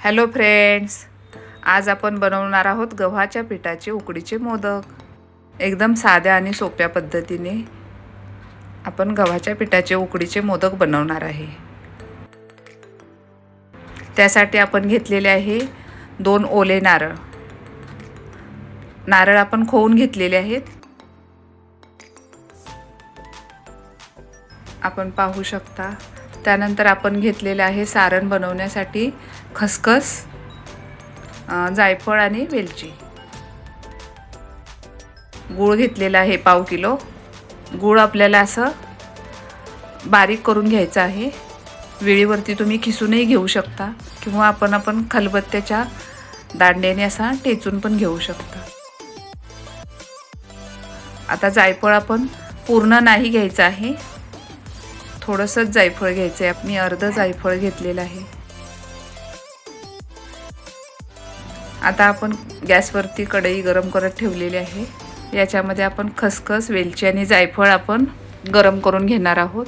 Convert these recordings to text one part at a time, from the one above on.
Hello friends आज आपण बनवणार आहोत गव्हाच्या पिठाचे उकडीचे मोदक. एकदम साध्या आणि सोप्या पद्धतीने आपण गव्हाच्या पिठाचे उकडीचे मोदक बनवणार आहे. त्यासाठी आपण घेतलेले आहे दोन ओले नारळ. नारळ आपण खोवून घेतलेले आहेत. आपण पाहू शकता त्यानंतर आपण घेतलेलं आहे सारण बनवण्यासाठी खसखस जायफळ आणि वेलची. गूळ घेतलेला आहे पाव किलो. गूळ आपल्याला असं बारीक करून घ्यायचं आहे. वेळीवरती तुम्ही खिसूनही घेऊ शकता किंवा आपण आपण खलबत्त्याच्या दांड्याने असा टेचून पण घेऊ शकता. आता जायफळ आपण पूर्ण नाही घ्यायचं आहे. थोडंसंच जायफळ घ्यायचं आहे मी अर्ध जायफळ घेतलेलं आहे. आता आपण गॅसवरती कढई गरम करत ठेवलेली आहे. याच्यामध्ये आपण खसखस वेलची आणि जायफळ आपण गरम करून घेणार आहोत.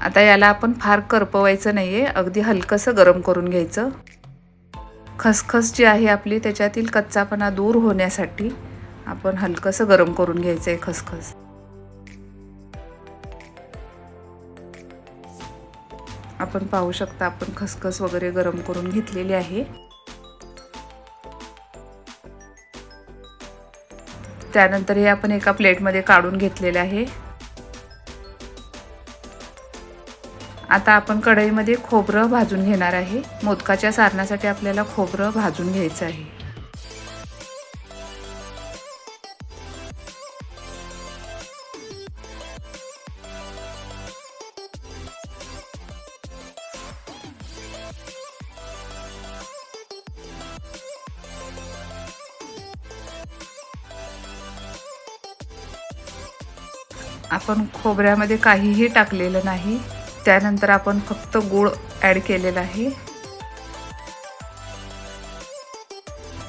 आता याला आपण फार करपवायचं नाही आहे अगदी हलकंसं गरम करून घ्यायचं. खसखस जी आहे आपली त्याच्यातील कच्चापणा दूर होण्यासाठी आपण हलकंसं गरम करून घ्यायचं आहे खसखस. आपण पाहू शकता आपण खसखस वगैरे गरम करून घेतलेली आहे. त्यानंतर हे आपण एका प्लेटमध्ये काढून घेतलेले आहे. आता आपण कढईमध्ये खोबरं भाजून घेणार आहे. मोदकाच्या सारणासाठी आपल्याला खोबरं भाजून घ्यायचं आहे. आपण खोबऱ्यामध्ये काहीही टाकलेलं नाही. त्यानंतर आपण फक्त गूळ ॲड केलेलं आहे.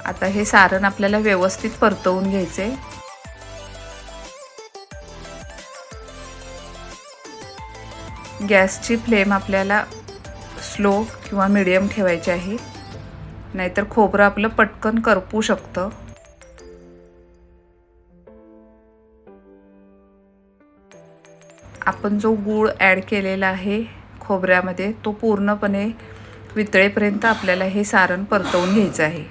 आता हे सारण आपल्याला व्यवस्थित परतवून घ्यायचे गॅसची फ्लेम आपल्याला स्लो किंवा मिडियम ठेवायची आहे. नाहीतर खोबरं आपलं पटकन करपू शकतं. आपण जो गूळ ॲड केलेला आहे खोबऱ्यामध्ये तो पूर्णपणे वितळेपर्यंत आपल्याला हे सारण परतवून घ्यायचं आहे.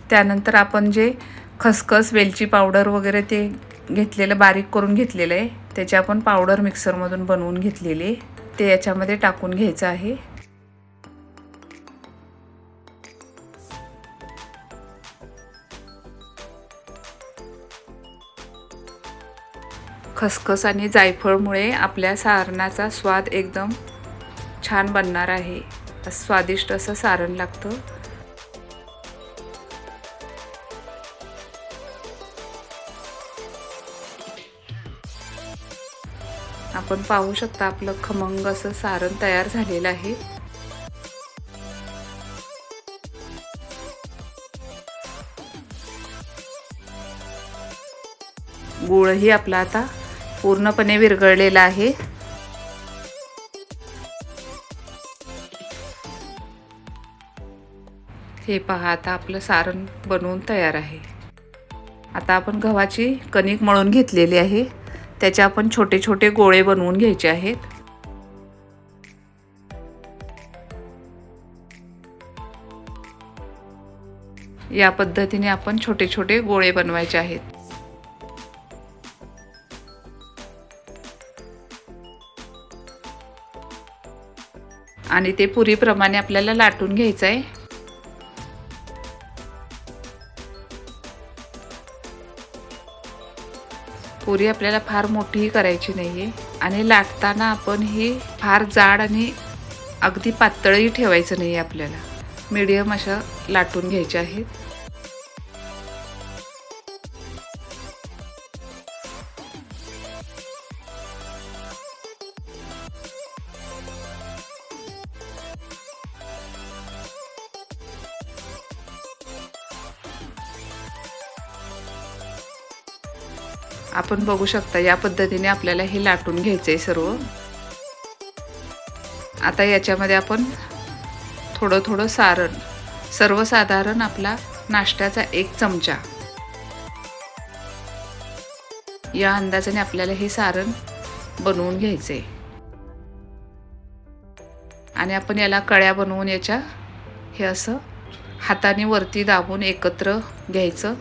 त्यानंतर आपण जे खसखस वेलची पावडर वगैरे ते घेतलेलं बारीक करून घेतलेलं आहे त्याची आपण पावडर मिक्सरमधून बनवून घेतलेली ते याच्यामध्ये टाकून घ्यायचं आहे. खसखस आणि जायफळमुळे आपल्या सारणाचा स्वाद एकदम छान बनणार आहे. स्वादिष्ट असं सारण लागतं. आपण पाहू शकता आपलं खमंग असं सारण तयार झालेलं आहे. गुळही आपला आता पूर्णपणे विरघळलेला आहे. हे पहा आता आपलं सारण बनवून तयार आहे. आता आपण गव्हाची कणिक मळून घेतलेली आहे. त्याचे आपण छोटे छोटे गोळे बनवून घ्यायचे आहेत. या पद्धतीने आपण छोटे छोटे गोळे बनवायचे आहेत. आणि ते पुरीप्रमाणे आपल्याला लाटून घ्यायचं आहे. पुरी आपल्याला फार मोठीही करायची नाही आहे आणि लाटताना आपण ही फार जाड आणि अगदी पातळही ठेवायचं नाही आहे आपल्याला. मीडियम अशा लाटून घ्यायच्या आहेत. आपण बघू शकता या पद्धतीने आपल्याला हे लाटून घ्यायचं आहे सर्व. आता याच्यामध्ये आपण थोडं थोडं सारण सर्वसाधारण आपला नाश्त्याचा एक चमचा. या अंदाजाने आपल्याला हे सारण बनवून घ्यायचं आहे आणि आपण याला कळ्या बनवून याच्या हे असं हाताने वरती दाबून एकत्र घ्यायचं.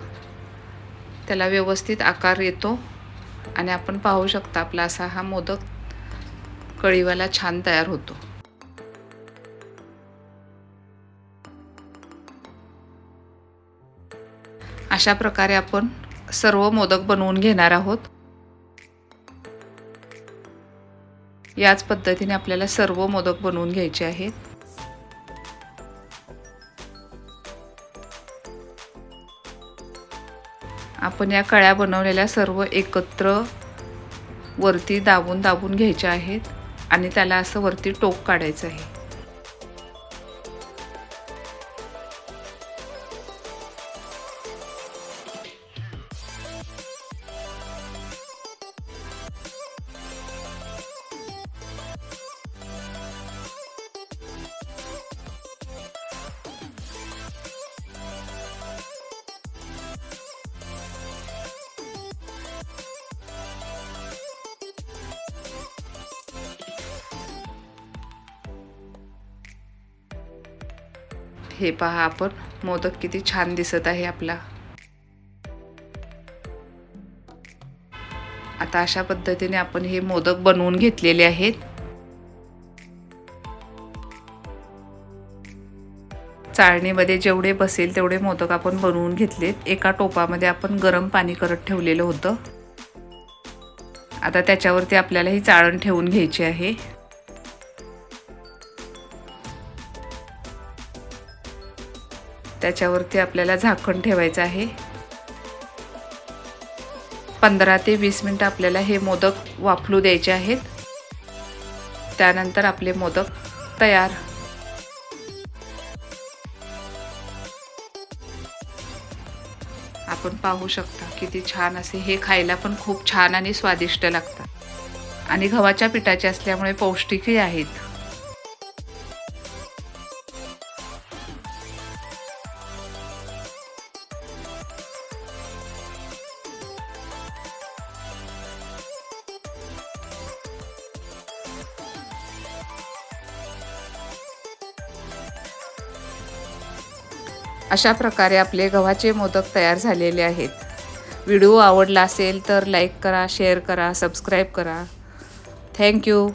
त्याला व्यवस्थित आकार येतो. आणि आपण पाहू शकता आपला असा हा मोदक कळीवाला छान तयार होतो. अशा प्रकारे आपण सर्व मोदक बनवून घेणार आहोत. याच पद्धतीने आपल्याला सर्व मोदक बनवून घ्यायचे आहेत. आपण या कळ्या बनवलेल्या सर्व एकत्र वरती दाबून दाबून घ्यायच्या आहेत आणि त्याला असं वरती टोक काढायचं आहे. हे पहा आपण मोदक किती छान दिसत आहे आपला. आता अशा पद्धतीने आपण हे मोदक बनवून घेतलेले आहेत. चाळणीमध्ये जेवढे बसेल तेवढे मोदक आपण बनवून घेतलेत. एका टोपामध्ये आपण गरम पाणी करत ठेवलेलं होतं. आता त्याच्यावरती आपल्याला ही चाळण ठेवून घ्यायची आहे. त्याच्यावरती आपल्याला झाकण ठेवायचं आहे. पंधरा ते वीस मिनटं आपल्याला हे मोदक वाफलू द्यायचे आहेत. त्यानंतर आपले मोदक तयार. आपण पाहू शकता किती छान असे हे खायला पण खूप छान आणि स्वादिष्ट लागतात. आणि गव्हाच्या पिठाचे असल्यामुळे पौष्टिकही आहेत. अशा प्रकारे आपले गव्हाचे मोदक तयार झालेले आहेत. व्हिडिओ आवडला असेल तर लाईक करा शेअर करा सबस्क्राईब करा. थँक्यू